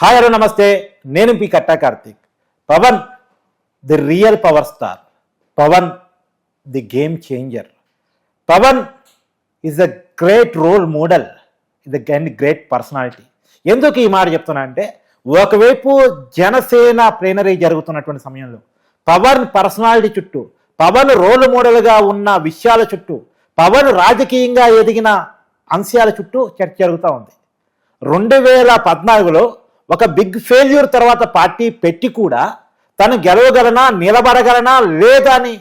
Hi hello నమస్తే. నేను P Katta Karthik. Pawan the real power star. Pawan the game changer. Pawan is a great role model. ఇది and great personality. ఎందుకు ఈ మాట చెప్తున్నా అంటే ఒకవైపు జనసేన ప్లేనరీ జరుగుతున్నటువంటి సమయంలో పవన్ పర్సనాలిటీ చుట్టూ పవన్ రోల్ మోడల్గా ఉన్న విషయాల చుట్టూ పవన్ రాజకీయంగా ఎదిగిన అంశాల చుట్టూ చర్చ జరుగుతూ ఉంది. రెండు వేల పద్నాలుగులో ఒక బిగ్ ఫెయిల్యూర్ తర్వాత పార్టీ పెట్టి కూడా తను గెలవగలనా నిలబడగలనా లేదా అని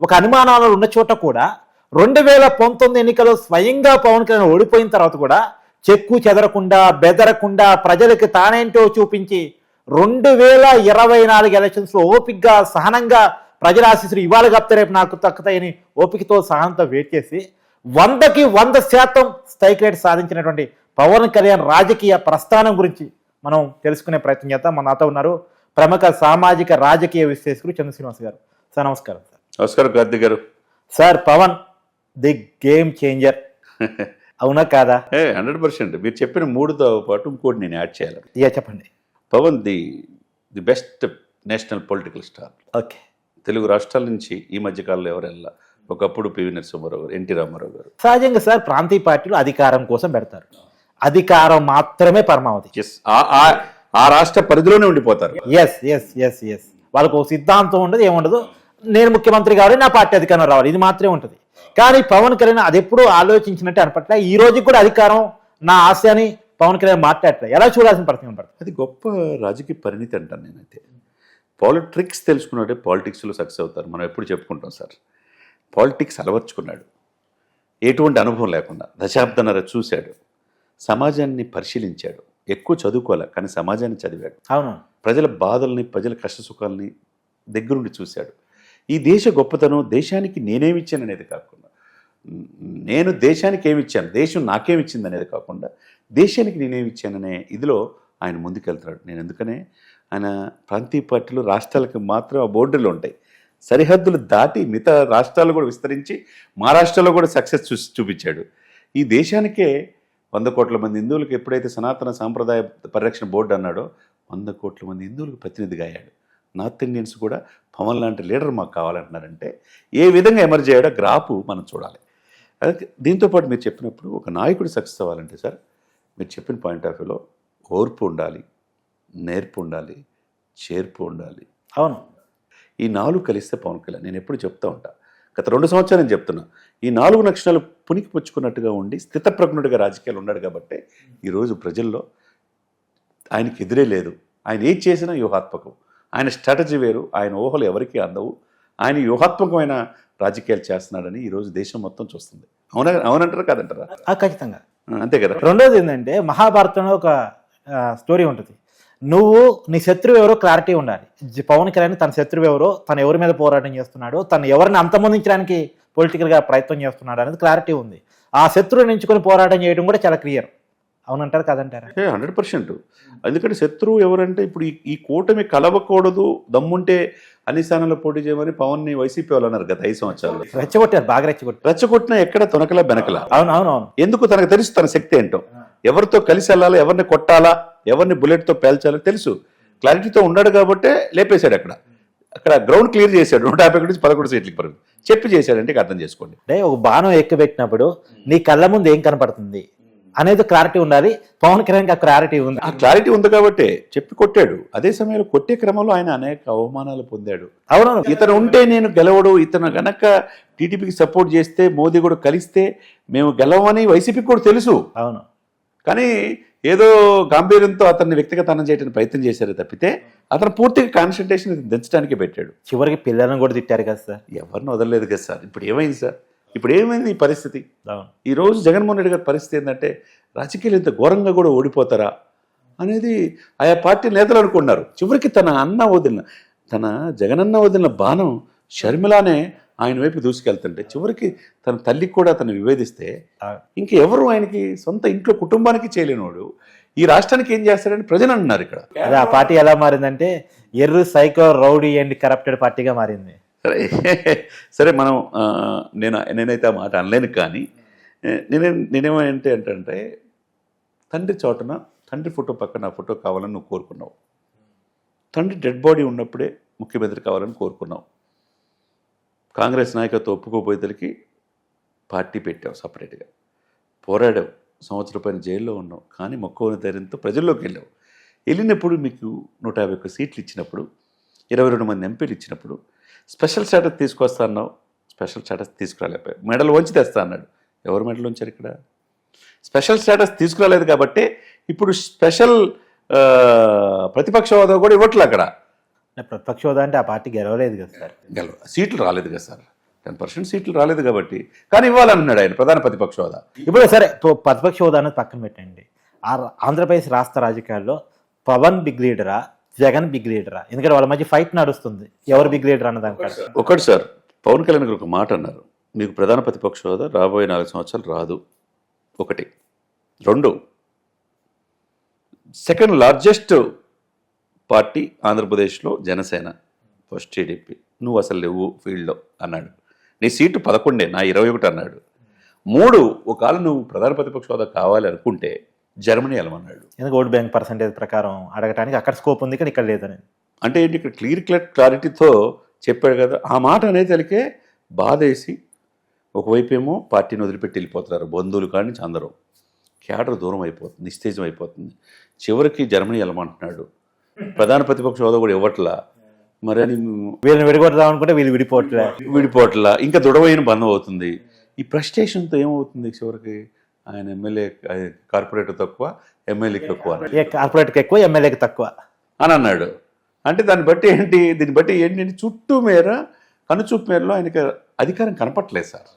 ఒక అనుమానాలు ఉన్న చోట కూడా రెండు వేల పంతొమ్మిది ఎన్నికల్లో స్వయంగా పవన్ కళ్యాణ్ ఓడిపోయిన తర్వాత కూడా చెక్కు చెదరకుండా బెదరకుండా ప్రజలకు తానేంటో చూపించి రెండు వేల ఇరవై నాలుగు ఎలక్షన్స్లో ఓపికగా సహనంగా ప్రజల ఆశీస్సులు ఇవాళ కప్తే రేపు నాకు తక్కుతాయని ఓపికతో సహనంతో వెయిట్ చేసి వందకి వంద శాతం స్ట్రైక్ రేట్ సాధించినటువంటి పవన్ కళ్యాణ్ రాజకీయ ప్రస్థానం గురించి మనం తెలుసుకునే ప్రయత్నం చేద్దాం. మన నాతో ఉన్నారు ప్రముఖ సామాజిక రాజకీయ విశ్లేషకులు చంద్ర శ్రీనివాస్ గారు. సార్ నమస్కారం సార్. నమస్కారం కార్తీక్ గారు. Sir Pawan the game changer. అవునా కాదా? Hundred percent. మీరు చెప్పిన మూడుతో పాటు ఇంకోటి నేను యాడ్ చేయాలి. ఇక చెప్పండి. Pawan the the best national political star. Okay. Telugu రాష్ట్రాల నుంచి ఈ మధ్య కాలంలో ఎవరు వెళ్ళా ఒకప్పుడు పివి నరసింహారావు గారు ఎన్టీ రామారావు గారు. సహజంగా సార్ ప్రాంతీయ పార్టీలు అధికారం కోసం పెడతారు. అధికారం మాత్రమే పరమావధి. ఆ రాష్ట్ర పరిధిలోనే ఉండిపోతారు. ఎస్ ఎస్ ఎస్ ఎస్ వాళ్ళకు సిద్ధాంతం ఉండదు ఏముండదు. నేను ముఖ్యమంత్రి కావాలి నా పార్టీ అధికారం రావాలి ఇది మాత్రమే ఉంటుంది. కానీ పవన్ కళ్యాణ్ అది ఎప్పుడు ఆలోచించినట్టు అనపట్ల. ఈ రోజు కూడా అధికారం నా ఆశ అని పవన్ కళ్యాణ్ మాట్లాడట్లే. ఎలా చూడాల్సిన పరిస్థితి పడుతుంది అది గొప్ప రాజకీయ పరిణితి అంటాను నేనైతే. పాలిట్రిక్స్ తెలుసుకున్నట్టే పాలిటిక్స్లో సక్సెస్ అవుతారు. మనం ఎప్పుడు చెప్పుకుంటాం సార్. పాలిటిక్స్ అలవర్చుకున్నాడు. ఎటువంటి అనుభవం లేకుండా దశాబ్దన్నర చూశాడు. సమాజాన్ని పరిశీలించాడు. ఎక్కువ చదువుకోలే కానీ సమాజాన్ని చదివాడు. అవును. ప్రజల బాధల్ని ప్రజల కష్ట సుఖాలని దగ్గరుండి చూశాడు. ఈ దేశ గొప్పతనం దేశానికి నేనేమిచ్చాను అనేది కాకుండా నేను దేశానికి ఏమిచ్చాను దేశం నాకేమిచ్చింది అనేది కాకుండా దేశానికి నేనేమిచ్చాననే ఇదిలో ఆయన ముందుకెళ్తున్నాడు నేను ఎందుకనే? ఆయన ప్రాంతీయ పార్టీలు రాష్ట్రాలకు మాత్రం ఆ బోర్డులు ఉంటాయి. సరిహద్దులు దాటి మిగతా రాష్ట్రాలు కూడా విస్తరించి మహారాష్ట్రలో కూడా సక్సెస్ చూ చూపించాడు. ఈ దేశానికే వంద కోట్ల మంది హిందువులకు ఎప్పుడైతే సనాతన సాంప్రదాయ పరిరక్షణ బోర్డు అన్నాడో వంద కోట్ల మంది హిందువులకు ప్రతినిధిగా అయ్యాడు. నార్త్ ఇండియన్స్ కూడా పవన్ లాంటి లీడర్ మాకు కావాలంటున్నారంటే ఏ విధంగా ఎమర్జ్ అయ్యాడో గ్రాఫ్ మనం చూడాలి. దీంతోపాటు మీరు చెప్పినప్పుడు ఒక నాయకుడు సక్సెస్ అవ్వాలంటే సార్ మీరు చెప్పిన పాయింట్ ఆఫ్ వ్యూలో ఓర్పు ఉండాలి నేర్పు ఉండాలి చేర్పు ఉండాలి. అవును. ఈ నాలుగు కలిస్తే పవన్ కళ్యాణ్ నేను ఎప్పుడు చెప్తా ఉంటా గత రెండు సంవత్సరాలు నేను చెప్తున్నా ఈ నాలుగు లక్షణాలు పునికి పుచ్చుకున్నట్టుగా ఉండి స్థితప్రజ్ఞుడిగా రాజకీయాలు ఉన్నాడు కాబట్టి ఈరోజు ప్రజల్లో ఆయనకి ఎదురే లేదు. ఆయన ఏం చేసినా వ్యూహాత్మకం. ఆయన స్ట్రాటజీ వేరు ఆయన ఊహలు ఎవరికీ అందవు. ఆయన వ్యూహాత్మకమైన రాజకీయాలు చేస్తున్నాడని ఈరోజు దేశం మొత్తం చూస్తుంది. అవునా అవునంటారా కాదంటారా? ఖచ్చితంగా. అంతే కదా. రెండోది ఏంటంటే మహాభారతంలో ఒక స్టోరీ ఉంటుంది. నువ్వు నీ శత్రువు ఎవరో క్లారిటీ ఉండాలి. పవన్ కళ్యాణ్ తన శత్రువు ఎవరో తను ఎవరి మీద పోరాటం చేస్తున్నాడు తను ఎవరిని అంతమొందించడానికి పొలిటికల్గా ప్రయత్నం చేస్తున్నాడు అనేది క్లారిటీ ఉంది. ఆ శత్రువుని ఎంచుకొని పోరాటం చేయడం కూడా చాలా క్లియర్. అవునంటారు కదంటారా? హండ్రెడ్ పర్సెంట్ ఎందుకంటే శత్రువు ఎవరంటే ఇప్పుడు ఈ కూటమి కలవకూడదు దమ్ముంటే అన్ని స్థానాల్లో పోటీ చేయమని పవన్ని వైసీపీ వాళ్ళు అన్నారు గత ఐదు సంవత్సరాలు రెచ్చగొట్టారు బాగా రెచ్చగొట్టారు. రెచ్చగొట్టినా ఎక్కడ తొనకలా బెనకలా అవును అవును అవును. ఎందుకు తనకు తెలుసు తన శక్తి ఏంటో? ఎవరితో కలిసి వెళ్ళాలా ఎవరిని కొట్టాలా ఎవరిని బుల్లెట్తో పేల్చాలో తెలుసు. క్లారిటీతో ఉన్నాడు కాబట్టే లేపేశాడు అక్కడ. అక్కడ గ్రౌండ్ క్లియర్ చేశాడు. నూట యాభై ఒకటి నుంచి పదకొండు సీట్లకి పరుగు. చెప్పి చేశాడంటే అర్థం చేసుకోండి. అంటే ఒక బాణం ఎక్కుపెట్టినప్పుడు నీ కళ్ళ ముందు ఏం కనపడుతుంది? అనేది క్లారిటీ ఉండాలి. పవన్ కళ్యాణ్కి ఆ క్లారిటీ ఉంది. ఆ క్లారిటీ ఉంది కాబట్టి చెప్పి కొట్టాడు. అదే సమయంలో కొట్టే క్రమంలో ఆయన అనేక అవమానాలు పొందాడు. అవునవును. ఇతను ఉంటే నేను గెలవడు ఇతను గనక టీడీపీకి సపోర్ట్ చేస్తే మోదీ కూడా కలిస్తే మేము గెలవమని వైసీపీకి కూడా తెలుసు. అవును. కానీ ఏదో గాంభీర్యంతో అతన్ని వ్యక్తిగతనం చేయడానికి ప్రయత్నం చేశారు తప్పితే అతను పూర్తిగా కాన్సన్ట్రేషన్ దించడానికి పెట్టాడు. చివరికి పిల్లలను కూడా తిట్టారు కదా సార్. ఎవరిని వదలలేదు కదా సార్. ఇప్పుడు ఏమైంది సార్? ఇప్పుడు ఏమైంది ఈ పరిస్థితి? అవును. ఈ రోజు జగన్మోహన్ రెడ్డి గారి పరిస్థితి ఏంటంటే రాజకీయాలు ఇంత ఘోరంగా కూడా ఓడిపోతారా అనేది ఆయా పార్టీ నేతలు అనుకున్నారు చివరికి తన అన్న వదిలిన తన జగనన్న వదిలిన బాణం షర్మిలానే ఆయన వైపు దూసుకెళ్తుంటే చివరికి తన తల్లికి కూడా తను వివేదిస్తే. ఇంకెవరు ఆయనకి సొంత ఇంట్లో కుటుంబానికి చేయలేనివాడు ఈ రాష్ట్రానికి ఏం చేస్తాడని ప్రజలు అంటున్నారు ఇక్కడ. అదే ఆ పార్టీ ఎలా మారిందంటే ఎర్రు సైకో రౌడీ అండ్ కరప్టెడ్ పార్టీగా మారింది. సరే సరే మనం నేను నేనైతే ఆ మాట అనలేను కానీ నేనే నేనేమంటే ఏంటంటే తండ్రి చోటన తండ్రి ఫోటో పక్కన ఫోటో కావాలని నువ్వు కోరుకున్నావు. తండ్రి డెడ్ బాడీ ఉన్నప్పుడే ముఖ్యమంత్రి కావాలని కోరుకున్నావు. కాంగ్రెస్ నాయకత్వం ఒప్పుకోపోయేదలికి పార్టీ పెట్టావు సపరేట్గా. పోరాడావు సంవత్సరం పైన జైల్లో ఉన్నావు కానీ మొక్కవని ధైర్యంతో ప్రజల్లోకి వెళ్ళావు వెళ్ళినప్పుడు మీకు నూట యాభై ఒక్క సీట్లు ఇచ్చినప్పుడు ఇరవై రెండు మంది ఎంపీలు ఇచ్చినప్పుడు స్పెషల్ స్టేటస్ తీసుకొస్తా అన్నావు. స్పెషల్ స్టేటస్ తీసుకురాలేకపోయావు మెడల్ వంచి తెస్తా అన్నాడు. ఎవరు మెడల్ ఉంచారు ఇక్కడ? స్పెషల్ స్టేటస్ తీసుకురాలేదు కాబట్టి ఇప్పుడు స్పెషల్ ప్రతిపక్ష హోదా కూడా ఇవ్వట్లే అక్కడ. ప్రతిపక్ష హోదా అంటే ఆ పార్టీ గెలవలేదు కదా సార్. గెలవ సీట్లు రాలేదు కదా సార్. టెన్ పర్సెంట్ సీట్లు రాలేదు కాబట్టి. కానీ ఇవ్వాలన్నాడు ఆయన ప్రధాన ప్రతిపక్ష హోదా ఇప్పుడు సరే ప్రతిపక్ష హోదా అనేది పక్కన పెట్టండి. ఆ ఆంధ్రప్రదేశ్ రాష్ట్ర రాజకీయాల్లో పవన్ బిగ్ లీడరా జగన్ బిగ్ లీడరా? ఎందుకంటే వాళ్ళ మధ్య ఫైట్ నడుస్తుంది. ఎవరు బిగ్ లీడర్ అన్న దానికంటే ఒకటి సార్ పవన్ కళ్యాణ్ గారు ఒక మాట అన్నారు. మీకు ప్రధాన ప్రతిపక్ష హోదా రాబోయే నాలుగు సంవత్సరాలు రాదు. ఒకటి. రెండు. సెకండ్ లార్జెస్ట్ పార్టీ ఆంధ్రప్రదేశ్లో జనసేన ఫస్ట్ టీడీపీ. నువ్వు అసలు లేవు ఫీల్డ్లో అన్నాడు. నీ సీటు పదకొండే నా ఇరవై ఒకటి అన్నాడు. మూడు ఒకవేళ నువ్వు ప్రధాన ప్రతిపక్ష హోదా కావాలి అనుకుంటే జర్మనీ వెళ్ళమన్నాడు. ఎందుకంటే ఓట్ బ్యాంక్ పర్సంటేజ్ ప్రకారం అడగటానికి అక్కడ స్కోప్ ఉంది కానీ ఇక్కడ లేదని? అంటే ఏంటి ఇక్కడ క్లియర్ క్లియర్ క్లారిటీతో చెప్పాడు కదా. ఆ మాట అనేసరికే బాధేసి ఒకవైపు ఏమో పార్టీని వదిలిపెట్టి వెళ్ళిపోతున్నారు బంధువులు కాడి నుంచి అందరూ. క్యాడర్ దూరం అయిపోతుంది నిస్తేజం అయిపోతుంది. చివరికి జర్మనీ వెళ్ళమంటున్నాడు. ప్రధాన ప్రతిపక్ష హోదా కూడా ఇవ్వట్లా. మరి అని వీళ్ళని విడగొడదాం అనుకుంటే వీళ్ళు విడిపోవట్లే. విడిపోవట్లా. ఇంకా దృఢమైన బంధం అవుతుంది. ఈ ఫ్రస్ట్రేషన్తో ఏమవుతుంది చివరికి? ఆయన ఎమ్మెల్యే కార్పొరేటర్ తక్కువ ఎమ్మెల్యేకి ఎక్కువ కార్పొరేట్కి ఎక్కువ ఎమ్మెల్యేకి తక్కువ. అని అన్నాడు. అంటే దాన్ని బట్టి ఏంటి? దీన్ని బట్టి ఏంటి? చుట్టూ మేర కనుచూపు మేరలో ఆయనకి అధికారం కనపట్లేదు సార్.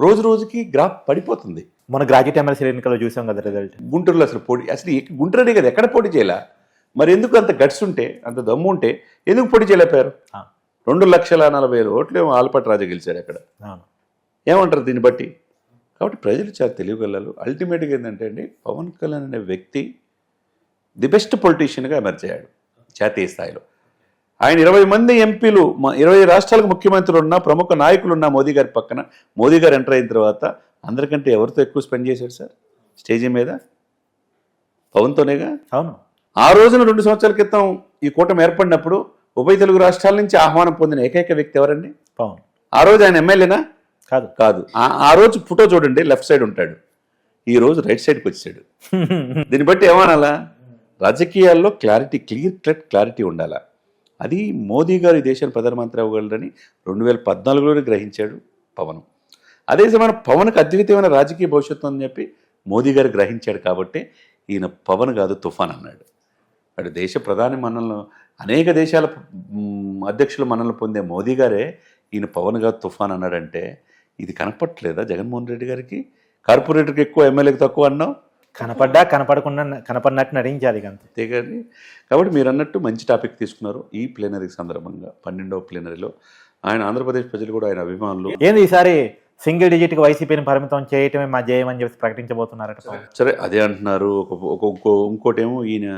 రోజు రోజుకి గ్రాఫ్ పడిపోతుంది. మన గ్రాడ్యుయేట్ ఎమ్మెల్సీ ఎన్నికల్లో చూసాం కదా రిజల్ట్. గుంటూరులో అసలు పోటీ అసలు గుంటూరునే కదా ఎక్కడ పోటీ చేయలే? మరి ఎందుకు అంత గట్స్ ఉంటే అంత దమ్ము ఉంటే ఎందుకు పోటీ చేయలేకపోయారు ఆ. రెండు లక్షల నలభై వేల ఓట్లు ఏమో ఆలపాటి రాజా గెలిచాడు అక్కడ. ఏమంటారు దీన్ని బట్టి? కాబట్టి ప్రజలు చాలా తెలియగలరు అల్టిమేట్గా ఏంటంటే అండి పవన్ కళ్యాణ్ అనే వ్యక్తి ది బెస్ట్ పొలిటీషియన్గా ఎమర్జ్ అయ్యాడు జాతీయ స్థాయిలో. ఆయన ఇరవై మంది ఎంపీలు ఇరవై రాష్ట్రాలకు ముఖ్యమంత్రులు ఉన్న ప్రముఖ నాయకులు ఉన్న మోదీ గారి పక్కన. మోదీ గారు ఎంటర్ అయిన తర్వాత అందరికంటే ఎవరితో ఎక్కువ స్పెండ్ చేశాడు సార్? స్టేజీ మీద? పవన్తోనేగా? అవును. ఆ రోజున రెండు సంవత్సరాల క్రితం ఈ కూటమి ఏర్పడినప్పుడు ఉభయ తెలుగు రాష్ట్రాల నుంచి ఆహ్వానం పొందిన ఏకైక వ్యక్తి ఎవరండి? పవన్. ఆ రోజు ఆయన ఎమ్మెల్యేనా? కాదు. కాదు. ఆ- రోజు ఫోటో చూడండి లెఫ్ట్ సైడ్ ఉంటాడు. ఈ రోజు రైట్ సైడ్కి వచ్చాడు. దీన్ని బట్టి ఏమనాలా? రాజకీయాల్లో క్లారిటీ క్లియర్ కట్ క్లారిటీ ఉండాలా? అది మోదీ గారు ఈ దేశాన్ని ప్రధానమంత్రి అవ్వగలరని రెండు వేల పద్నాలుగులోనే గ్రహించాడు పవన్. అదే సమయంలో పవన్కి అద్వితీయమైన రాజకీయ భవిష్యత్తు అని చెప్పి మోదీ గారు గ్రహించాడు కాబట్టి ఈయన పవన్ కాదు తుఫాన్ అన్నాడు. అటు దేశ ప్రధాని మనల్ని అనేక దేశాల అధ్యక్షుల మనల్ని పొందే మోదీ గారే ఈయన పవన్ గారు తుఫాన్ అన్నాడంటే ఇది కనపట్లేదా జగన్మోహన్ రెడ్డి గారికి? కార్పొరేటర్కి ఎక్కువ ఎమ్మెల్యేకి తక్కువ అన్నావు? కనపడ్డా కనపడకుండా కనపడినట్టు నటించాలి అంతే. కానీ కాబట్టి మీరు అన్నట్టు మంచి టాపిక్ తీసుకున్నారు ఈ ప్లేనరీ సందర్భంగా పన్నెండవ ప్లేనరీలో. ఆయన ఆంధ్రప్రదేశ్ ప్రజలు కూడా ఆయన అభిమానులు. ఏంది ఈసారి సింగిల్ డిజిట్కి వైసీపీని పరిమితం చేయటమే మా జయం అని చెప్పి ప్రకటించబోతున్నారట. సరే అదే అంటున్నారు. ఒక ఒక ఇంకో ఇంకోటేమో ఈయన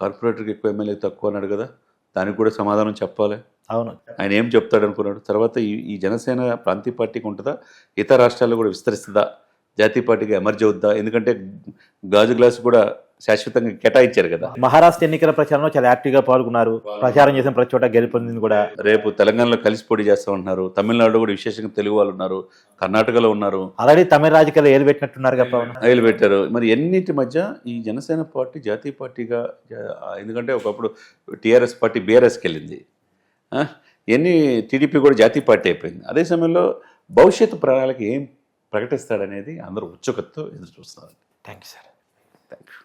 కార్పొరేటర్కి ఎక్కువ ఎమ్మెల్యే తక్కువ అన్నాడు కదా దానికి కూడా సమాధానం చెప్పాలి. అవును. ఆయన ఏం చెప్తాడు అనుకున్నాడు. తర్వాత ఈ ఈ జనసేన ప్రాంతీయ పార్టీకి ఉంటుందా? ఇతర రాష్ట్రాల్లో కూడా విస్తరిస్తుందా? జాతీయ పార్టీగా ఎమర్జ్ అవుద్దా? ఎందుకంటే గాజు గ్లాస్ కూడా శాశ్వతంగా కేటాయించారు కదా. మహారాష్ట్ర ఎన్నికల ప్రచారంలో చాలా యాక్టివ్గా పాల్గొన్నారు. ప్రచారం చేసిన ప్రతి చోట గెలుపొందింది కూడా. రేపు తెలంగాణలో కలిసి పోటీ చేస్తామంటున్నారు తమిళనాడులో కూడా విశేషంగా తెలుగు వాళ్ళు ఉన్నారు. కర్ణాటకలో ఉన్నారు. ఆల్రెడీ తమిళ రాజకీయాలు ఏలు పెట్టినట్టున్నారు రైలు పెట్టారు మరి ఎన్నింటి మధ్య ఈ జనసేన పార్టీ జాతీయ పార్టీగా ఎందుకంటే ఒకప్పుడు టీఆర్ఎస్ పార్టీ బీఆర్ఎస్కి వెళ్ళింది. ఎన్ని టీడీపీ కూడా జాతీయ పార్టీ అయిపోయింది. అదే సమయంలో భవిష్యత్తు ప్రణాళిక ఏం ప్రకటిస్తాడనేది అందరూ ఉత్సుకతతో ఎదురు చూస్తున్నారు. Thank you sir thank you